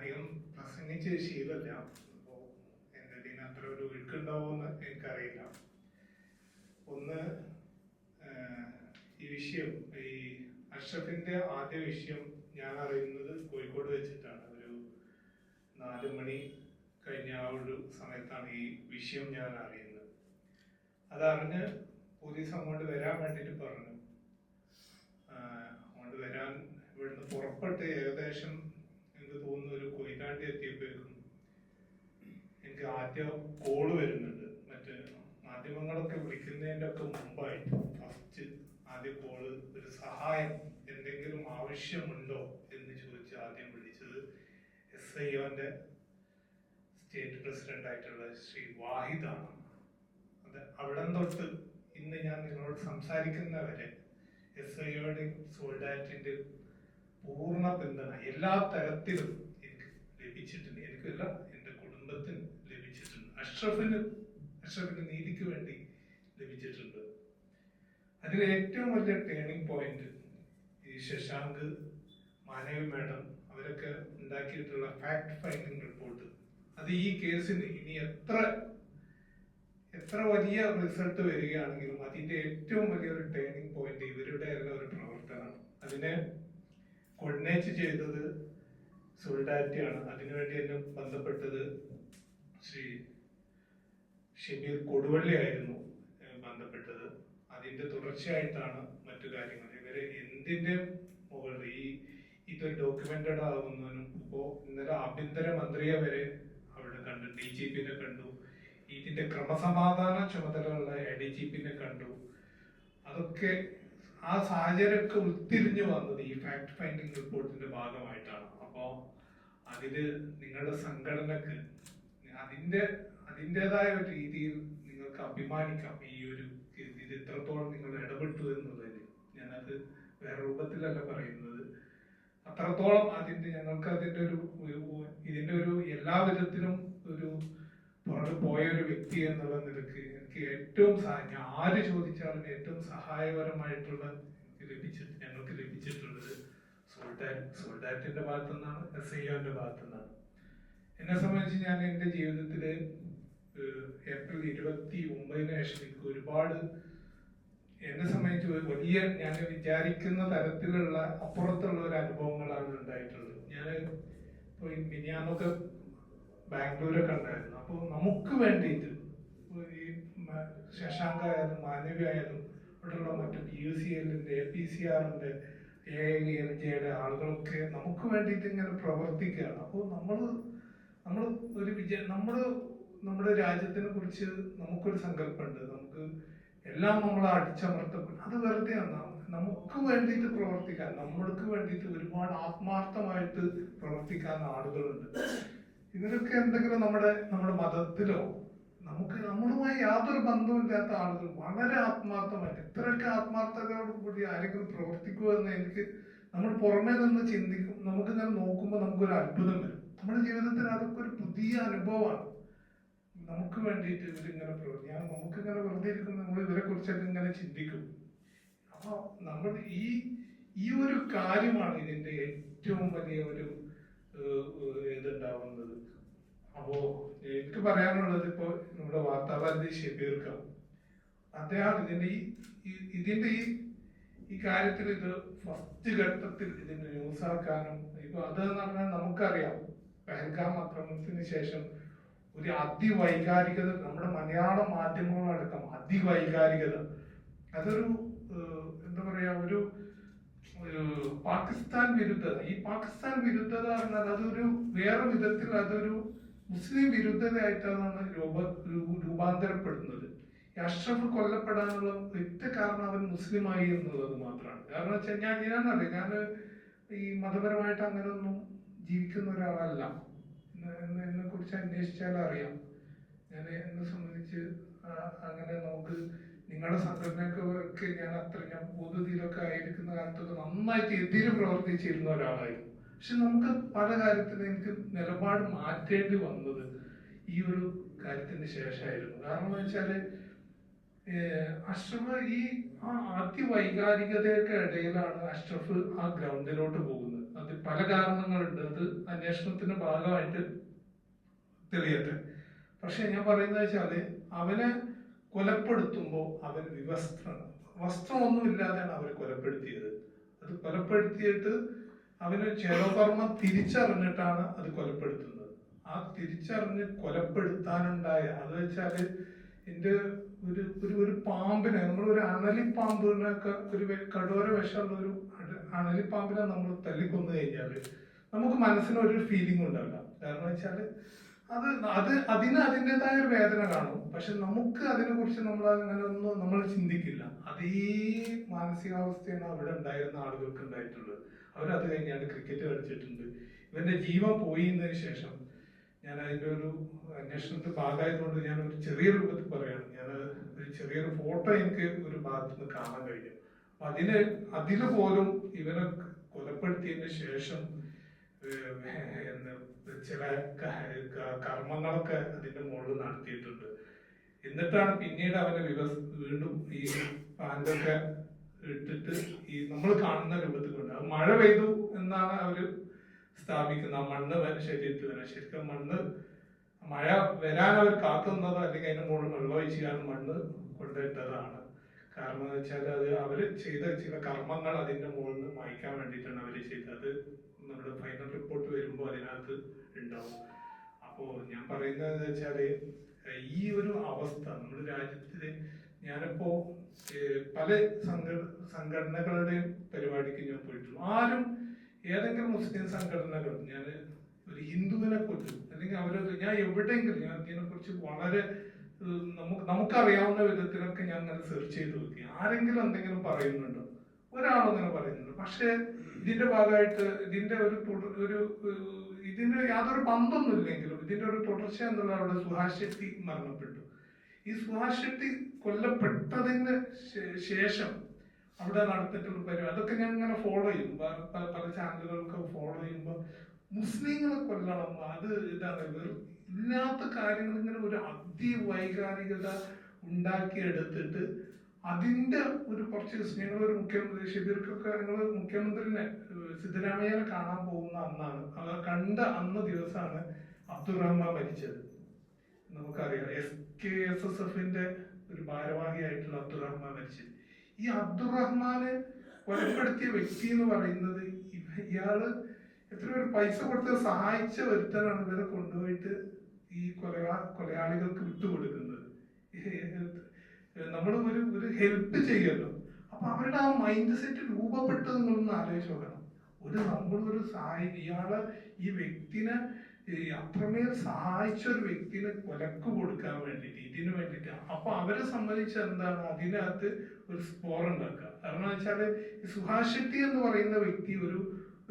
അധികം പ്രസംഗിച്ച ശീലമില്ല. അപ്പോ എന്റെ ഇതിന് അത്ര ഒരു ഒഴുക്കുണ്ടാവുമെന്ന് എനിക്കറിയില്ല. ഒന്ന് ഈ വിഷയം ഈ അഷ്റഫിന്റെ ആദ്യ വിഷയം ഞാൻ അറിയുന്നത് കോഴിക്കോട് വെച്ചിട്ടാണ്. ഒരു നാല് മണി കഴിഞ്ഞ ആ ഒരു സമയത്താണ് ഈ വിഷയം ഞാൻ അറിയുന്നത് അതറിഞ്ഞ് പോലീസ് അങ്ങോട്ട് വരാൻ വേണ്ടിയിട്ട് പറഞ്ഞു ആഹ് അങ്ങോട്ട് വരാൻ ഇവിടുന്ന് പുറപ്പെട്ട് ഏകദേശം എനിക്ക് തോന്നുന്നു ഒരു കൊയിലാണ്ടി എത്തിയപ്പോഴേക്കും എനിക്ക് ആദ്യം കോൾ വരുന്നുണ്ട് മറ്റ് മാധ്യമങ്ങളൊക്കെ വിളിക്കുന്നതിന്റെ ഒക്കെ മുമ്പായിട്ട് ഫസ്റ്റ് ആദ്യ കോൾ ഒരു സഹായം എന്തെങ്കിലും ആവശ്യമുണ്ടോ എന്ന് ചോദിച്ച് ആദ്യം വിളിച്ചത് എസ് ഐ ഒന്റെ സ്റ്റേറ്റ് പ്രസിഡന്റ് ആയിട്ടുള്ള ശ്രീ വാഹിദാണ്. അത് അവിടെ തൊട്ട് ഇന്ന് ഞാൻ നിങ്ങളോട് സംസാരിക്കുന്നവരെ എസ് ഐയുടെയും സോൾഡാറ്റിന്റെ പൂർണ പിന്തുണ എല്ലാ തരത്തിലും എനിക്ക് ലഭിച്ചിട്ടുണ്ട്. എനിക്കല്ല എന്റെ കുടുംബത്തിന് ലഭിച്ചിട്ടുണ്ട്. അഷ്റഫിന് അഷ്റഫിന്റെ നീതിക്ക് വേണ്ടി ലഭിച്ചിട്ടുണ്ട്. അതിൽ ഏറ്റവും വലിയ ടേണിംഗ് പോയിന്റ് ശശാങ്ക് മാനവ മാഡം അവരൊക്കെ ഉണ്ടാക്കിയിട്ടുള്ള ഫാക്ട് ഫൈൻഡിങ് റിപ്പോർട്ട് അത് ഈ കേസിന് ഇനി എത്ര എത്ര വലിയ റിസൾട്ട് വരികയാണെങ്കിലും അതിന്റെ ഏറ്റവും വലിയൊരു ടേണിംഗ് പോയിന്റ് ഇവരുടെ എല്ലാം ഒരു പ്രവർത്തനമാണ് അതിനെ കോർഡിനേറ്റ് ചെയ്തത് സോളിഡാരിറ്റിയാണ് അതിനുവേണ്ടി എന്നെ ബന്ധപ്പെട്ടത് ശ്രീ ഷബീർ കൊടുവള്ളി ആയിരുന്നു ബന്ധപ്പെട്ടത്. അതിന്റെ തുടർച്ചയായിട്ടാണ് മറ്റു കാര്യങ്ങൾ ഇവർ എന്തിന്റെ മുകളിൽ ഈ ഇത് ഡോക്യുമെന്റഡ് ആകുന്നതിനും ഇപ്പോ ഇന്നലെ ആഭ്യന്തര മന്ത്രിയെ വരെ അവിടെ കണ്ടു ഡി ജി പിന്നെ കണ്ടു. ഇതിന്റെ ക്രമസമാധാന ചുമതലയുള്ള എ ഡി ജി പിന്നെ കണ്ടു. അതൊക്കെ ആ സാഹചര്യമൊക്കെ ഉരുത്തിരിഞ്ഞു വന്നത് ഈ ഫാക്ട് ഫൈൻഡിങ് റിപ്പോർട്ടിന്റെ ഭാഗമായിട്ടാണ്. അപ്പോ അതിൽ നിങ്ങളുടെ സംഘടനക്ക് അതിന്റെ അതിന്റെതായ ഒരു രീതിയിൽ നിങ്ങൾക്ക് അഭിമാനിക്കാം ഈ ഒരു ഇത്. ഇത് എത്രത്തോളം നിങ്ങൾ ഇടപെട്ടു എന്നുള്ളതിൽ ഞാനത് വേറെ രൂപത്തിലല്ല പറയുന്നത്. അത്രത്തോളം അതിന്റെ ഞങ്ങൾക്ക് അതിന്റെ ഒരു ഇതിന്റെ ഒരു എല്ലാ വിധത്തിലും ഒരു പുറകെ പോയ ഒരു വ്യക്തി എന്നുള്ള നിലയ്ക്ക് എനിക്ക് ഏറ്റവും ഞാൻ ആര് ചോദിച്ചാലും ഏറ്റവും സഹായപരമായിട്ടുള്ള ലഭിച്ചിട്ട് ഞങ്ങൾക്ക് ലഭിച്ചിട്ടുള്ളത് സോൾഡാറ്റ് സോൾഡാറ്റിന്റെ ഭാഗത്തു നിന്നാണ് എസ് ഐ ഒന്റെ ഭാഗത്തു നിന്നാണ് എന്നെ സംബന്ധിച്ച് ഞാൻ എന്റെ ജീവിതത്തിൽ ഏപ്രിൽ ഇരുപത്തി ഒമ്പതിന് ശേഷം എനിക്ക് ഒരുപാട് എന്നെ സംബന്ധിച്ച് വലിയ ഞാൻ വിചാരിക്കുന്ന തരത്തിലുള്ള അപ്പുറത്തുള്ള ഒരു അനുഭവങ്ങളാണ് ഉണ്ടായിട്ടുള്ളത്. ഞാൻ ഇപ്പോൾ മിനിയാന്നൊക്കെ ബാംഗ്ലൂരൊക്കെ ഉണ്ടായിരുന്നു. അപ്പോൾ നമുക്ക് വേണ്ടിയിട്ട് ഈ ശശാങ്ക ആയാലും മാനവി ആയാലും ഇവിടെയുള്ള മറ്റു പി യു സി എല്ലിന്റെ എ പി സി ആറിന്റെ എ എൽ ജെയുടെ ആളുകളൊക്കെ നമുക്ക് വേണ്ടിയിട്ട് ഇങ്ങനെ പ്രവർത്തിക്കുകയാണ്. അപ്പോൾ നമ്മൾ നമ്മൾ ഒരു വിജയ നമ്മൾ നമ്മുടെ രാജ്യത്തിനെ കുറിച്ച് നമുക്കൊരു സങ്കല്പമുണ്ട്. നമുക്ക് എല്ലാം നമ്മൾ അടിച്ചമർത്തപ്പെടും. അത് വെറുതെ നമുക്ക് വേണ്ടിയിട്ട് പ്രവർത്തിക്കാൻ നമ്മൾക്ക് വേണ്ടിയിട്ട് ഒരുപാട് ആത്മാർത്ഥമായിട്ട് പ്രവർത്തിക്കാൻ ആളുകളുണ്ട്. ഇവരൊക്കെ എന്തെങ്കിലും നമ്മുടെ നമ്മുടെ മതത്തിലോ നമുക്ക് നമ്മളുമായി യാതൊരു ബന്ധവുമില്ലാത്ത ആളുകൾ വളരെ ആത്മാർത്ഥമായിട്ട് ഇത്രയൊക്കെ ആത്മാർത്ഥതയോട് കൂടി ആരെങ്കിലും പ്രവർത്തിക്കുക എന്ന് എനിക്ക് നമ്മൾ പുറമേ നിന്ന് ചിന്തിക്കും നമുക്കിങ്ങനെ നോക്കുമ്പോൾ നമുക്കൊരു അത്ഭുതം വരും. നമ്മുടെ ജീവിതത്തിൽ അതൊക്കെ ഒരു പുതിയ അനുഭവമാണ്. നമുക്ക് വേണ്ടിയിട്ട് ഇവരിങ്ങനെ പ്രവർത്തി ഞാൻ നമുക്കിങ്ങനെ വെറുതെ ഇരിക്കുന്ന നമ്മൾ ഇവരെ കുറിച്ചൊക്കെ ഇങ്ങനെ ചിന്തിക്കും. അപ്പോൾ നമ്മൾ ഈ ഈ ഒരു കാര്യമാണ് ഇതിന്റെ ഏറ്റവും വലിയ ഒരു ഇതുണ്ടാവുന്നത്. അപ്പോ എനിക്ക് പറയാനുള്ളത് ഇപ്പോ നമ്മുടെ വാർത്താവാദി ഷെബീർക്ക അദ്ദേഹം ഇതിന്റെ ഈ ഇതിന്റെ ഈ ഈ കാര്യത്തിൽ ഇത് ഫസ്റ്റ് ഘട്ടത്തിൽ ഇതിന്റെ ന്യൂസാക്കാനും ആക്കാനും ഇപ്പൊ അത് പറഞ്ഞാൽ നമുക്കറിയാം. പെഹൽഗാം ആക്രമണത്തിന് ശേഷം ഒരു അതിവൈകാരികത നമ്മുടെ മലയാള മാധ്യമങ്ങളടക്കം അതിവൈകാരികത. അതൊരു എന്താ പറയാ ഒരു പാകിസ്ഥാൻ വിരുദ്ധത. ഈ പാകിസ്ഥാൻ വിരുദ്ധത എന്നാൽ അതൊരു വേറെ വിധത്തിൽ അതൊരു മുസ്ലിം വിരുദ്ധതയായിട്ടാണ് രൂപ രൂപാന്തരപ്പെടുന്നത്. അഷ്റഫ് കൊല്ലപ്പെടാനുള്ള ഒറ്റ കാരണം അവൻ മുസ്ലിമായി എന്നുള്ളത് മാത്രമാണ്. കാരണം വെച്ചാൽ ഞാൻ ഞാനറിയാം ഞാൻ ഈ മതപരമായിട്ട് അങ്ങനെയൊന്നും ജീവിക്കുന്ന ഒരാളല്ല. എന്നെ കുറിച്ച് അന്വേഷിച്ചാൽ അറിയാം. ഞാൻ എന്നെ സംബന്ധിച്ച് അങ്ങനെ നമുക്ക് നിങ്ങളുടെ സംഘടനയൊക്കെ ഞാൻ അത്ര ഞാൻ പൊതുതിയിലൊക്കെ ആയിരിക്കുന്ന കാലത്തൊക്കെ നന്നായിട്ട് എതിര് പ്രവർത്തിച്ചിരുന്ന ഒരാളായിരുന്നു. പക്ഷെ നമുക്ക് പല കാര്യത്തിലും എനിക്ക് നിലപാട് മാറ്റേണ്ടി വന്നത് ഈ ഒരു കാര്യത്തിന് ശേഷമായിരുന്നു. കാരണം എന്ന് വെച്ചാൽ ഏഹ് അഷ്റഫ് ഈ ആ അതിവൈകാരികതയൊക്കെ ഇടയിലാണ് അഷ്റഫ് ആ ഗ്രൗണ്ടിലോട്ട് പോകുന്നത്. അത് പല കാരണങ്ങളുണ്ട്. അത് അന്വേഷണത്തിന്റെ ഭാഗമായിട്ട് തെളിയട്ടെ. പക്ഷെ ഞാൻ പറയുന്നത് വെച്ചാൽ അവനെ കൊലപ്പെടുത്തുമ്പോൾ അവൻ വിവസ്ത്രനാണ്. വസ്ത്രമൊന്നുമില്ലാതെയാണ് അവരെ കൊലപ്പെടുത്തിയത്. അത് കൊലപ്പെടുത്തിയിട്ട് അവന് ചേരോകർമ്മം തിരിച്ചറിഞ്ഞിട്ടാണ് അത് കൊലപ്പെടുത്തുന്നത്. ആ തിരിച്ചറിഞ്ഞ് കൊലപ്പെടുത്താനുണ്ടായ അത് വെച്ചാൽ എന്റെ ഒരു ഒരു ഒരു പാമ്പിനെ നമ്മൾ ഒരു അണലിപ്പാമ്പിനൊക്കെ ഒരു കടോര വിഷമുള്ള ഒരു അണലിപ്പാമ്പിനെ നമ്മൾ തല്ലിക്കൊന്നു കഴിഞ്ഞാൽ നമുക്ക് മനസ്സിന് ഒരു ഫീലിംഗ് ഉണ്ടാവില്ല കാരണം വെച്ചാൽ അത് അത് അതിന് അതിന്റെതായ ഒരു വേദന കാണും. പക്ഷെ നമുക്ക് അതിനെ കുറിച്ച് നമ്മൾ അങ്ങനെ ഒന്നും നമ്മൾ ചിന്തിക്കില്ല. അതേ മാനസികാവസ്ഥയാണ് അവിടെ ഉണ്ടായിരുന്ന ആളുകൾക്ക് ഉണ്ടായിട്ടുള്ളത്. അവരത് കഴിഞ്ഞാണ് ക്രിക്കറ്റ് കളിച്ചിട്ടുണ്ട്. ഇവന്റെ ജീവൻ പോയിന്നതിന് ശേഷം ഞാൻ അതിന്റെ ഒരു അന്വേഷണത്തിൽ ഭാഗമായതുകൊണ്ട് ഞാൻ ഒരു ചെറിയ രൂപത്തിൽ പറയാണ്. ഞാൻ ഒരു ചെറിയൊരു ഫോട്ടോ എനിക്ക് ഒരു ഭാഗത്ത് നിന്ന് കാണാൻ കഴിഞ്ഞു. അതിന് അതിൽ പോലും ഇവനെ കൊലപ്പെടുത്തിയതിന് ശേഷം ചില കർമ്മങ്ങളൊക്കെ അതിന്റെ മുകളിൽ നടത്തിയിട്ടുണ്ട്. എന്നിട്ടാണ് പിന്നീട് അവനെ വിവസ് വീണ്ടും ഈ പാന്റൊക്കെ ഇട്ടിട്ട് ഈ നമ്മൾ കാണുന്ന രൂപത്തിൽ കൊണ്ട് അത് മഴ പെയ്തു എന്നാണ് അവർ സ്ഥാപിക്കുന്നത് ആ മണ്ണ് ശരീരത്തിൽ വരാൻ. ശരിക്കും മണ്ണ് മഴ വരാൻ അവർ കാത്തുന്നതോ അല്ലെങ്കിൽ അതിന്റെ മുകളിൽ വെള്ളം മണ്ണ് കൊണ്ടിട്ടതാണ് കാരണം എന്ന് വെച്ചാൽ അത് അവർ ചെയ്ത ചില കർമ്മങ്ങൾ അതിന്റെ മുകളിൽ നിന്ന് മായ്ക്കാൻ വേണ്ടിയിട്ടാണ് അവർ ചെയ്തത്. നമ്മുടെ ഫൈനൽ റിപ്പോർട്ട് വരുമ്പോൾ അതിനകത്ത് ഉണ്ടാവും. അപ്പോ ഞാൻ പറയുന്നത് വെച്ചാൽ ഈ ഒരു അവസ്ഥ നമ്മുടെ രാജ്യത്തിൽ ഞാനിപ്പോ പല സംഘ സംഘടനകളുടെയും പരിപാടിക്ക് ഞാൻ പോയിട്ടുള്ളൂ. ആരും ഏതെങ്കിലും മുസ്ലിം സംഘടനകൾ ഞാൻ ഒരു ഹിന്ദുവിനെ കൊല്ലും. അല്ലെങ്കിൽ അവരത് ഞാൻ എവിടെയെങ്കിലും ഞാൻ ഇതിനെ കുറിച്ച് വളരെ നമുക്ക് നമുക്കറിയാവുന്ന വിധത്തിലൊക്കെ ഞാൻ അങ്ങനെ സെർച്ച് ചെയ്ത് നോക്കി ആരെങ്കിലും എന്തെങ്കിലും പറയുന്നുണ്ടോ? ഒരാളും അങ്ങനെ പറയുന്നുണ്ട്. പക്ഷേ ഇതിന്റെ ഭാഗമായിട്ട് ഇതിന്റെ ഒരു ഒരു ഇതിന് ഇതിന്റെ യാതൊരു ബന്ധമൊന്നും ഇല്ലെങ്കിലും ഇതിന്റെ ഒരു തുടർച്ച എന്നുള്ള അവിടെ സുഹാസ് ശെട്ടി മരണപ്പെട്ടു. ഈ സുഹാസ് ശെട്ടി കൊല്ലപ്പെട്ടതിന് ശേഷം അവിടെ നടത്തിയിട്ടുള്ള പരിപാടി അതൊക്കെ ഞാൻ ഇങ്ങനെ ഫോളോ ചെയ്യും പല ചാനലുകളൊക്കെ ഫോളോ ചെയ്യുമ്പോൾ മുസ്ലിങ്ങളെ കൊല്ലണം അത് ഇതാണ്. ഇല്ലാത്ത കാര്യങ്ങൾ ഇങ്ങനെ ഒരു അതിവൈകാരികത ഉണ്ടാക്കിയെടുത്തിട്ട് അതിന്റെ ഒരു കുറച്ച് ഒരു മുഖ്യമന്ത്രി ഷിബിർക്കൊക്കെ ഞങ്ങൾ മുഖ്യമന്ത്രിനെ സിദ്ധരാമയ്യനെ കാണാൻ പോകുന്ന അന്നാണ്. കണ്ട അന്ന് ദിവസമാണ് അബ്ദുറഹ്മാൻ മരിച്ചത്. നമുക്കറിയാം. എസ് കെ എസ് എസ് എഫിന്റെ ഒരു ഭാരവാഹിയായിട്ടുള്ള അബ്ദുറഹ്മാൻ മരിച്ചത്. ഈ അബ്ദുറഹ്മാനെ കൊലപ്പെടുത്തിയ വ്യക്തി എന്ന് പറയുന്നത് ഇയാൾ എത്ര പൈസ കൊടുത്ത് സഹായിച്ച ഒരുത്തനാണ് ഇവരെ കൊണ്ടുപോയിട്ട് ഈ കൊലയാ കൊലയാളികൾക്ക് വിട്ടുകൊടുക്കുന്നത്. നമ്മൾ ഒരു ഒരു ഹെൽപ്പ് ചെയ്യല്ലോ അപ്പൊ അവരുടെ ആ മൈൻഡ് സെറ്റ് രൂപപ്പെട്ടത് നിങ്ങളൊന്ന് ആലോചിച്ച് നോക്കണം. ഒരു നമ്മളൊരു സഹായം ഇയാൾ ഈ വ്യക്തിനെ അത്രമേൽ സഹായിച്ച ഒരു വ്യക്തിനെ കൊലക്ക് കൊടുക്കാൻ വേണ്ടിയിട്ട് ഇതിനു വേണ്ടിയിട്ട് അപ്പൊ അവരെ സംബന്ധിച്ച് എന്താണ് അതിനകത്ത് ഒരു സ്കോർ ഉണ്ടാക്കുക? കാരണം ഈ സുഹാസ് എന്ന് പറയുന്ന വ്യക്തി ഒരു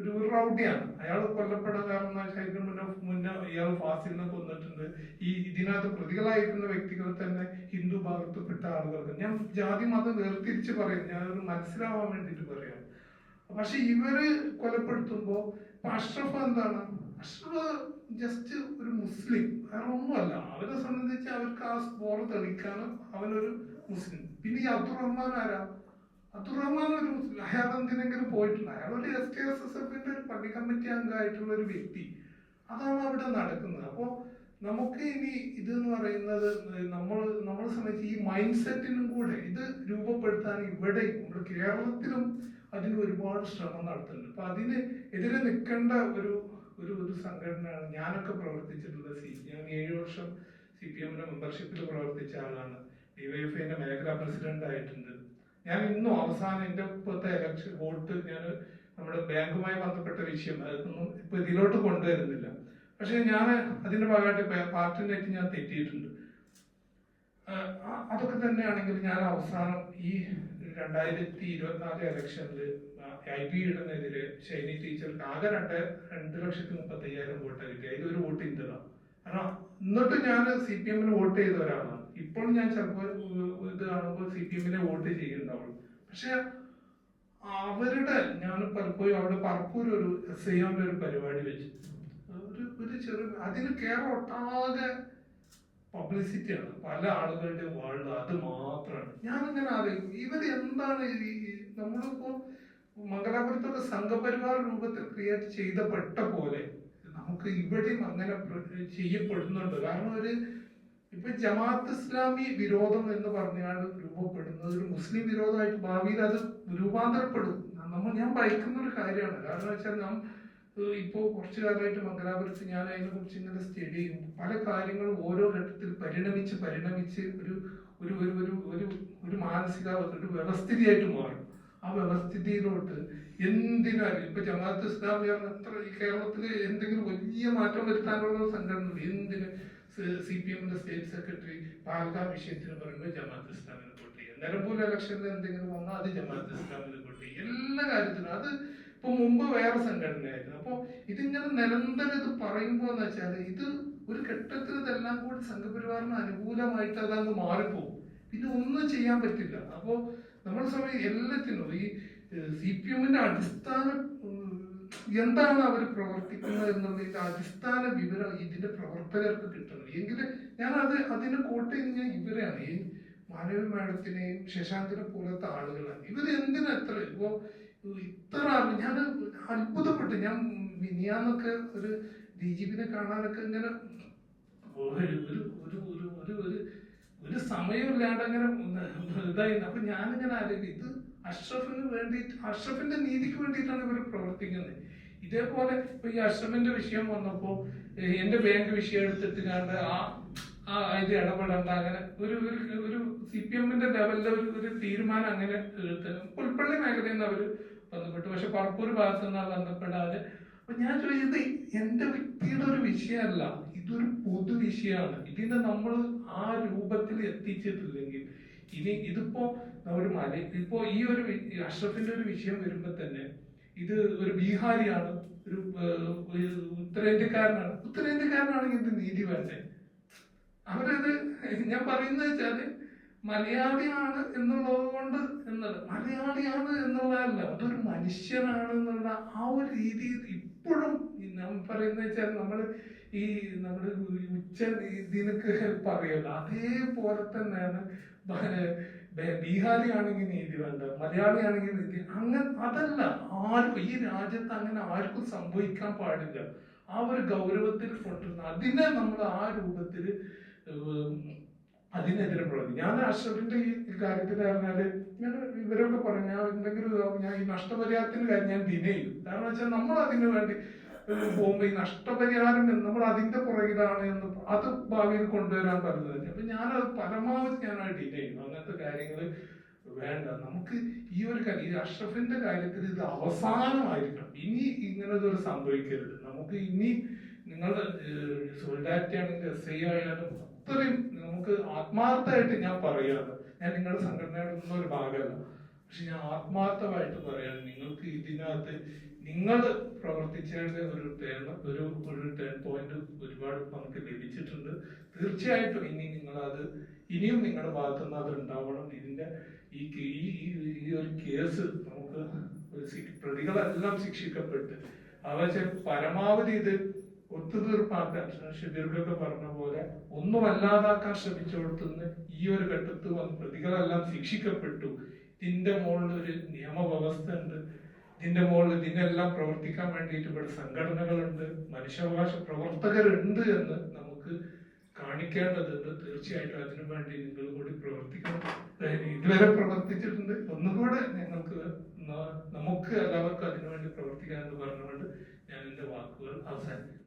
ഒരു റൗഡിയാണ്. അയാൾ കൊല്ലപ്പെടാൻ കാരണം ഇതിന് മുന്നേ മുന്നേ ഇയാൾ ഫാസിലിനെ കൊന്നിട്ടുണ്ട്. ഈ ഇതിനകത്ത് പ്രതികളായിരിക്കുന്ന വ്യക്തികൾ തന്നെ ഹിന്ദു ഭാഗത്തുപെട്ട ആളുകൾക്ക് ഞാൻ ജാതി മതം വേർതിരിച്ച് പറയും. ഞാൻ ഒരു മനസ്സിലാവാൻ വേണ്ടിയിട്ട് പറയാം. പക്ഷെ ഇവർ കൊലപ്പെടുത്തുമ്പോൾ അഷ്റഫ് എന്താണ്? അഷ്റഫ് ജസ്റ്റ് ഒരു മുസ്ലിം. വേറെ ഒന്നുമല്ല. അവരെ സംബന്ധിച്ച് അവർക്ക് ആ സ്കോർ തെളിക്കാനും അവനൊരു മുസ്ലിം. പിന്നെ ഈ അബ്ദുറഹ്മാൻ ആരാ? അബ്ദുറഹ്മാൻ ഒരു മുസ്ലിം അയാൾ എന്തിനെങ്കിലും പോയിട്ടുണ്ട്. അയാൾ ഒരു എസ് കെ എസ് എസ് എഫിന്റെ ഒരു പള്ളി കമ്മിറ്റി അംഗമായിട്ടുള്ള ഒരു വ്യക്തി. അതാണ് അവിടെ നടക്കുന്നത്. അപ്പോൾ നമുക്ക് ഇനി ഇത് എന്ന് പറയുന്നത് നമ്മൾ നമ്മളെ സംബന്ധിച്ച് ഈ മൈൻഡ് സെറ്റിനും കൂടെ ഇത് രൂപപ്പെടുത്താൻ ഇവിടെ നമ്മുടെ കേരളത്തിലും അതിന് ഒരുപാട് ശ്രമം നടത്തുന്നുണ്ട്. അപ്പൊ അതിന് എതിരെ നിൽക്കേണ്ട ഒരു ഒരു ഒരു സംഘടനയാണ് ഞാനൊക്കെ പ്രവർത്തിച്ചിട്ടുള്ളത് സി ഞാൻ ഏഴ് വർഷം സി പി എമ്മിന്റെ മെമ്പർഷിപ്പിൽ പ്രവർത്തിച്ച ആളാണ്. ഡിവൈഎഫ്ഐന്റെ മേഖലാ പ്രസിഡന്റ് ആയിട്ടുണ്ട്. ഞാൻ ഇന്നും അവസാനം എന്റെ ഇപ്പോഴത്തെ ഇലക്ഷൻ വോട്ട് ഞാൻ നമ്മുടെ ബാങ്കുമായി ബന്ധപ്പെട്ട വിഷയം അതൊന്നും ഇപ്പൊ ഇതിലോട്ട് കൊണ്ടുവരുന്നില്ല. പക്ഷെ ഞാൻ അതിന്റെ ഭാഗമായിട്ട് പാർട്ടി പാർട്ടിനായിട്ട് ഞാൻ തെറ്റിയിട്ടുണ്ട്. അതൊക്കെ തന്നെയാണെങ്കിൽ ഞാൻ അവസാനം ഈ രണ്ടായിരത്തി ഇരുപത്തിനാല് ഇലക്ഷനിൽ ഐ ബി ഇടുന്നതിൽ ഷൈനി ടീച്ചർക്ക് ആകെ രണ്ട് രണ്ട് ലക്ഷത്തി മുപ്പത്തി അയ്യായിരം വോട്ട് കിട്ടി ഒരു വോട്ട് ഇന്റതാണ് കാരണം എന്നിട്ട് ഞാൻ സി പി എമ്മിന് വോട്ട് ചെയ്ത ഒരാളാണ്. ഇപ്പോൾ ഞാൻ ചിലപ്പോൾ ഇത് കാണുമ്പോൾ സി പി എമ്മിനെ വോട്ട് ചെയ്യുന്നുണ്ടാവുള്ളൂ. പക്ഷെ അവരുടെ ഞാൻ പലപ്പോഴും അവിടെ പറപ്പൂർ ഒരു എസ് ഒരു പരിപാടി വെച്ചു. ഒരു ഒരു ചെറു അതിന് കേരളം ഒട്ടാകെ പബ്ലിസിറ്റിയാണ്. പല ആളുകളുടെ വേൾഡ് അത് മാത്രമാണ് ഞാനിങ്ങനെ അറിയും ഇവർ എന്താണ് ഈ ഈ നമ്മളിപ്പോ മംഗലാപുരത്തൊക്കെ സംഘപരിവാർ രൂപത്തിൽ ക്രിയേറ്റ് ചെയ്തപ്പെട്ട പോലെ നമുക്ക് ഇവിടെയും അങ്ങനെ ചെയ്യപ്പെടുന്നുണ്ട്. കാരണം ഒരു ഇപ്പൊ ജമാഅത്ത് ഇസ്ലാമി വിരോധം എന്ന് പറഞ്ഞാൽ രൂപപ്പെടുന്നത്. ഒരു മുസ്ലിം വിരോധമായിട്ട് ഭാവിയിൽ അത് രൂപാന്തരപ്പെടും. നമ്മൾ ഞാൻ ഭയക്കുന്ന ഒരു കാര്യമാണ്. കാരണം വെച്ചാൽ നാം ഇപ്പോൾ ഇപ്പോ കുറച്ചു കാലമായിട്ട് മംഗലാപുരത്ത് ഞാൻ അതിനെ കുറിച്ച് ഇങ്ങനെ സ്റ്റഡി ചെയ്യും പല കാര്യങ്ങളും ഓരോ ഘട്ടത്തിൽ പരിണമിച്ച് പരിണമിച്ച് ഒരു ഒരു ഒരു ഒരു ഒരു ഒരു മാനസിക ഒരു വ്യവസ്ഥിതിയായിട്ട് മാറും. ആ വ്യവസ്ഥിതിയിലോട്ട് എന്തിനാലും ഇപ്പൊ ജമാഅത്ത് ഇസ്ലാമി പറഞ്ഞ എത്ര ഈ കേരളത്തിൽ എന്തെങ്കിലും വലിയ മാറ്റം വരുത്താനുള്ള സംഘടന സി പി എമ്മിന്റെ സ്റ്റേറ്റ് സെക്രട്ടറി പാൽഗാം വിഷയത്തിന് പറയുന്നത് ജമാഅത്ത് ഇസ്ലാമിനെ പൊട്ടി നിലമ്പൂർ ഇലക്ഷനിൽ എന്തെങ്കിലും വന്നാൽ അത് ജമാഅത്ത് ഇസ്ലാമിനെ പൊട്ടി എല്ലാ കാര്യത്തിനും. അത് ഇപ്പൊ മുമ്പ് വേറെ സംഘടനയായിരുന്നു. അപ്പോൾ ഇതിങ്ങനെ നിരന്തരം ഇത് പറയുമ്പോൾ എന്ന് വെച്ചാൽ ഇത് ഒരു ഘട്ടത്തിൽ ഇതെല്ലാം കൂടി സംഘപരിവാറിന് അനുകൂലമായിട്ട് അതങ്ങ് മാറിപ്പോകും പിന്നെ ഒന്നും ചെയ്യാൻ പറ്റില്ല. അപ്പോൾ നമ്മുടെ സമയം എല്ലാത്തിനും ഈ സി പി എമ്മിന്റെ അടിസ്ഥാന എന്താണ് അവർ പ്രവർത്തിക്കുന്നത് എന്നുള്ളതിന്റെ അടിസ്ഥാന വിവരം ഇതിന്റെ പ്രവർത്തകർക്ക് കിട്ടണം. എങ്കിൽ ഞാൻ അത് അതിനെ കോട്ട് ചെയ്ത് ഞാൻ ഇവരെയാണ്. ഈ മാനവ മാഡത്തിനെയും ശശാങ്കിനെ പോലത്തെ ആളുകളാണ്. ഇവർ എന്തിനാ എത്ര ഇപ്പോ ഇത്ര ഞാൻ അത്ഭുതപ്പെട്ടു. ഞാൻ മിനിയാന്നൊക്കെ ഒരു ഡി ജി പിനെ കാണാനൊക്കെ ഇങ്ങനെ ഒരു ഒരു ഒരു സമയമില്ലാണ്ട് അങ്ങനെ ഇതായിരുന്നു അപ്പൊ ഞാനിങ്ങനെ ആലോചിക്കും. ഇത് അഷ്റഫിന് വേണ്ടി അഷ്റഫിന്റെ നീതിക്ക് വേണ്ടിയിട്ടാണ് ഇവർ പ്രവർത്തിക്കുന്നത്. ഇതേപോലെ ഇപ്പൊ ഈ അഷ്റഫിന്റെ വിഷയം വന്നപ്പോ ഏഹ് എന്റെ ബാങ്ക് വിഷയം എടുത്തിട്ട് കണ്ട് ആ ആ ഇത് ഇടപെടേണ്ട അങ്ങനെ ഒരു ഒരു സി പി എമ്മിന്റെ ലെവലിലെ ഒരു ഒരു തീരുമാനം അങ്ങനെ പുൽപ്പള്ളി മേഖലയിൽ നിന്ന് അവർ ബന്ധപ്പെട്ടു പക്ഷെ പറപ്പൂർ ഭാഗത്തു നിന്ന് ബന്ധപ്പെടാതെ അപ്പൊ ഞാൻ ചോദിച്ചത് എന്റെ വ്യക്തിയുടെ ഒരു വിഷയമല്ല ഇതൊരു പൊതു വിഷയമാണ്. ഇതിനെ നമ്മൾ ആ രൂപത്തിൽ എത്തിച്ചിട്ടില്ലെങ്കിൽ ഇനി ഇതിപ്പോ ഒരു മല ഇപ്പോ ഈ ഒരു അഷ്റഫിന്റെ ഒരു വിഷയം വരുമ്പോ തന്നെ ഇത് ഒരു ബീഹാരിയാണ് ഒരു ഉത്തരേന്ത്യക്കാരനാണ്. ഉത്തരേന്ത്യക്കാരനാണെങ്കിൽ ഇത് നീതി വേണ്ടേ? അവരത് ഞാൻ പറയുന്നത് വെച്ചാൽ മലയാളിയാണ് എന്നുള്ളത് കൊണ്ട് എന്നത് മലയാളിയാണ് എന്നുള്ളതല്ല അതൊരു മനുഷ്യനാണ് എന്നുള്ള ആ ഒരു രീതി ഇപ്പോഴും ഞാൻ പറയുന്നത് വെച്ചാൽ നമ്മൾ ഈ നമ്മൾ ഉച്ച ഇതിനൊക്കെ പറയല്ലോ അതേപോലെ തന്നെയാണ് ബീഹാരി ആണെങ്കിൽ നീതി വേണ്ട മലയാളി ആണെങ്കിൽ നീതി അങ്ങനെ അതല്ല ആർക്കും ഈ രാജ്യത്ത് അങ്ങനെ ആർക്കും സംഭവിക്കാൻ പാടില്ല. ആ ഒരു ഗൗരവത്തിൽ കൊണ്ടുവരുന്ന അതിനെ നമ്മൾ ആ രൂപത്തിൽ അതിനെതിരെ പ്രവർത്തി ഞാൻ അഷ്റഫിന്റെ ഈ കാര്യത്തിൽ പറഞ്ഞാൽ ഞാൻ ഇവരൊക്കെ പറഞ്ഞു എന്തെങ്കിലും ഞാൻ ഈ നഷ്ടപരിഹാരത്തിന് കാര്യം ഞാൻ ചെയ്യും. കാരണം വെച്ചാൽ നമ്മൾ അതിനു വേണ്ടി ഏഹ്, പോകുമ്പോ ഈ നഷ്ടപരിഹാരം നമ്മൾ അതിന്റെ പുറകിലാണ് എന്ന് അത് ഭാവിയിൽ കൊണ്ടുവരാൻ പറ്റുന്നത് അപ്പൊ ഞാനത് പരമാവധി ഞാൻ അത് ഡിനേ ചെയ്യും അങ്ങനത്തെ കാര്യങ്ങൾ വേണ്ട. നമുക്ക് ഈ ഒരു കാര്യം ഈ അഷ്റഫിന്റെ കാര്യത്തിൽ ഇത് അവസാനമായിരിക്കണം. ഇനി ഇങ്ങനെ ഒരു സംഭവിക്കരുത്. നമുക്ക് ഇനി നിങ്ങൾ സോളിഡാരിറ്റി ആണെങ്കിൽ എസ് ഐ ആയാലും അത്രയും നമുക്ക് ആത്മാർത്ഥമായിട്ട് ഞാൻ പറയാറ് ഞാൻ നിങ്ങളുടെ സംഘടനയുടെ ഒന്നും ഒരു ഭാഗമല്ല. പക്ഷെ ഞാൻ ആത്മാർത്ഥമായിട്ട് പറയാണ് നിങ്ങൾക്ക് ഇതിനകത്ത് നിങ്ങൾ പ്രവർത്തിച്ചതിന്റെ ഒരു ടേൺ ഒരു ഒരു ടേൺ പോയിന്റ് ഒരുപാട് നമുക്ക് ലഭിച്ചിട്ടുണ്ട്. തീർച്ചയായിട്ടും ഇനി നിങ്ങൾ അത് ഇനിയും നിങ്ങളുടെ ഭാഗത്തു നിന്ന് അത് ഉണ്ടാവണം ഇതിന്റെ ഈ ഈ ഒരു കേസ് നമുക്ക് പ്രതികളെല്ലാം ശിക്ഷിക്കപ്പെട്ട് അവരെ പരമാവധി ഇത് ഒത്തുതീർപ്പാക്കാൻ ഷബീർക്കൊക്കെ പറഞ്ഞ പോലെ ഒന്നും അല്ലാതാക്കാൻ ശ്രമിച്ചോടത്തുനിന്ന് ഈ ഒരു ഘട്ടത്തിൽ വന്ന് പ്രതികളെല്ലാം ശിക്ഷിക്കപ്പെട്ടു. ഇതിന്റെ മുകളിൽ ഒരു നിയമവ്യവസ്ഥ ഉണ്ട്. ഇതിന്റെ മുകളിൽ ഇതിനെല്ലാം പ്രവർത്തിക്കാൻ വേണ്ടിയിട്ട് ഇവിടെ സംഘടനകളുണ്ട് മനുഷ്യാവകാശ പ്രവർത്തകരുണ്ട് എന്ന് നമുക്ക് കാണിക്കേണ്ടതുണ്ട്. തീർച്ചയായിട്ടും അതിനു വേണ്ടി നിങ്ങൾ കൂടി പ്രവർത്തിക്കണം. ഇതുവരെ പ്രവർത്തിച്ചിട്ടുണ്ട്. ഒന്നുകൂടെ ഞങ്ങൾക്ക് നമുക്ക് എല്ലാവർക്കും അതിനുവേണ്ടി പ്രവർത്തിക്കാൻ എന്ന് പറഞ്ഞുകൊണ്ട് ഞാൻ എന്റെ വാക്കുകൾ അവസാനിപ്പിക്കുന്നു.